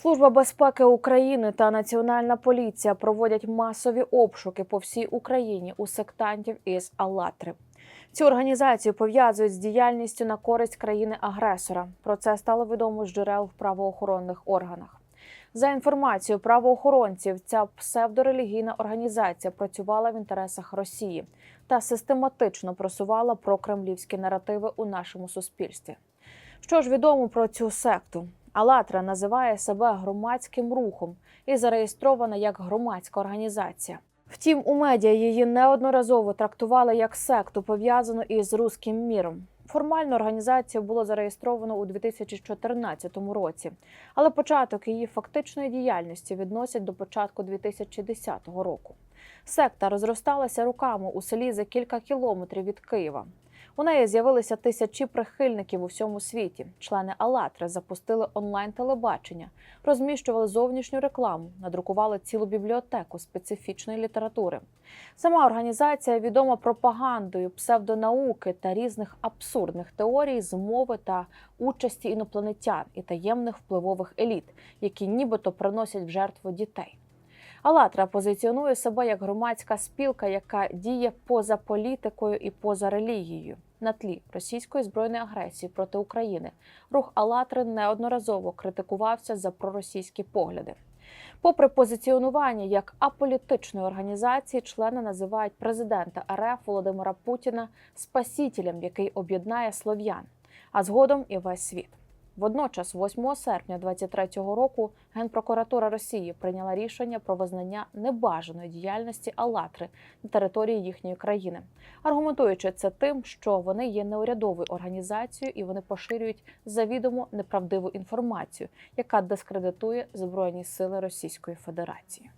Служба безпеки України та Національна поліція проводять масові обшуки по всій Україні у сектантів із Алатри. Цю організацію пов'язують з діяльністю на користь країни-агресора. Про це стало відомо з джерел в правоохоронних органах. За інформацією правоохоронців, ця псевдорелігійна організація працювала в інтересах Росії та систематично просувала прокремлівські наративи у нашому суспільстві. Що ж відомо про цю секту? Алатра називає себе громадським рухом і зареєстрована як громадська організація. Втім, у медіа її неодноразово трактували як секту, пов'язану із руським міром. Формально організацію було зареєстровано у 2014 році, але початок її фактичної діяльності відносять до початку 2010 року. Секта розросталася руками у селі за кілька кілометрів від Києва. У неї з'явилися тисячі прихильників у всьому світі. Члени Алатри запустили онлайн-телебачення, розміщували зовнішню рекламу, надрукували цілу бібліотеку специфічної літератури. Сама організація відома пропагандою, псевдонауки та різних абсурдних теорій змови та участі інопланетян і таємних впливових еліт, які нібито приносять в жертву дітей. Алатра позиціонує себе як громадська спілка, яка діє поза політикою і поза релігією. На тлі російської збройної агресії проти України рух Алатри неодноразово критикувався за проросійські погляди. Попри позиціонування як аполітичної організації, члени називають президента РФ Володимира Путіна спасителем, який об'єднає слов'ян, а згодом і весь світ. Водночас, 8 серпня 2023 року, Генпрокуратура Росії прийняла рішення про визнання небажаної діяльності Алатри на території їхньої країни, аргументуючи це тим, що вони є неурядовою організацією і вони поширюють завідомо неправдиву інформацію, яка дискредитує Збройні сили Російської Федерації.